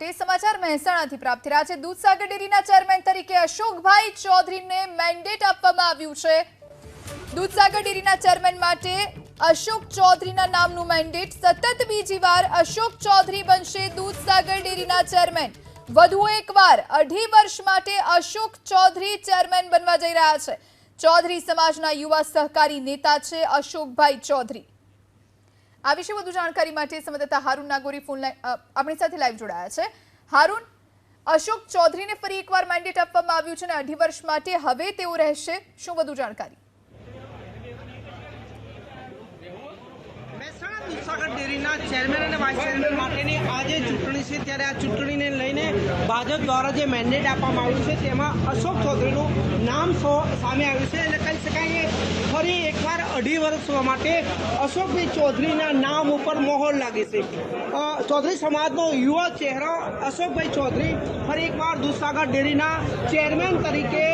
તે સમાચાર મહેસાણાથી પ્રાપ્ત થયા છે. દૂધસાગર ડેરીના ચેરમેન તરીકે અશોકભાઈ ચૌધરીને મેન્ડેટ આપવામાં આવ્યું છે. દૂધસાગર ડેરીના ચેરમેન માટે અશોક ચૌધરીના નામનું મેન્ડેટ સતત બીજી વાર અશોક ચૌધરી બનશે દૂધસાગર ડેરીના ચેરમેન. વધુ એકવાર અઢી વર્ષ માટે અશોક ચૌધરી ચેરમેન બનવા જઈ રહ્યા છે. ચૌધરી સમાજના યુવા સહકારી નેતા છે અશોકભાઈ ચૌધરી. આ વિશે વધુ જાણકારી માટે સંવાદદાતા હારૂન નાગોરી ફોન આપણી સાથે લાઈવ જોડાયા છે. હારૂન, અશોક ચૌધરીને ફરી એકવાર મેન્ડેટ આપવામાં આવ્યું છે અને અઢી વર્ષ માટે હવે તેઓ રહેશે. શું વધુ જાણકારી? ચૂંટણીને લઈને ભાજપ દ્વારા જે મેન્ડેટ આપવામાં આવ્યું છે, તેમાં અશોક ચૌધરીનું નામ સામે આવ્યું છે એટલે અઢી વર્ષ માટે અશોકભાઈ ચૌધરીના નામ ઉપર મોહર લાગે છે. ચૌધરી સમાજનો યુવા ચહેરો અશોકભાઈ ચૌધરી ફરી એકવાર દૂધસાગર ડેરીના ચેરમેન તરીકે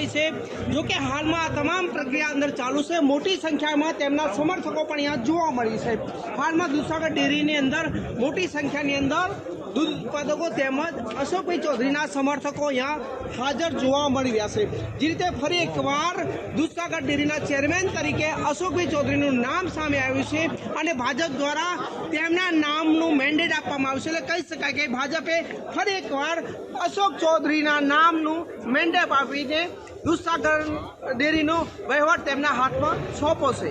થઈ છે. જો કે હાલમાં આ તમામ પ્રક્રિયા અંદર ચાલુ છે. મોટી સંખ્યામાં તેમના સમર્થકો પણ અહીંયા જોવા મળી છે. હાલમાં દૂધસાગર ડેરીની અંદર મોટી સંખ્યાની અંદર દૂધ ઉત્પાદકો તેમજ અશોકભાઈ ચૌધરીના સમર્થકો અહીંયા હાજર જોવા મળી રહ્યા છે. જે રીતે ફરી એકવાર દૂધસાગર ડેરીના ચેરમેન તરીકે અશોકભાઈ ચૌધરીનું નામ સામે આવ્યું છે અને ભાજપ દ્વારા તેમના નામનું મેન્ડેટ આપવામાં આવ્યું છે. એટલે કહી શકાય કે ભાજપે ફરી એકવાર અશોક ચૌધરીના નામનું મેન્ડેટ આપીને દૂધસાગર ડેરીનો વહીવટ તેમના હાથમાં સોંપો છે.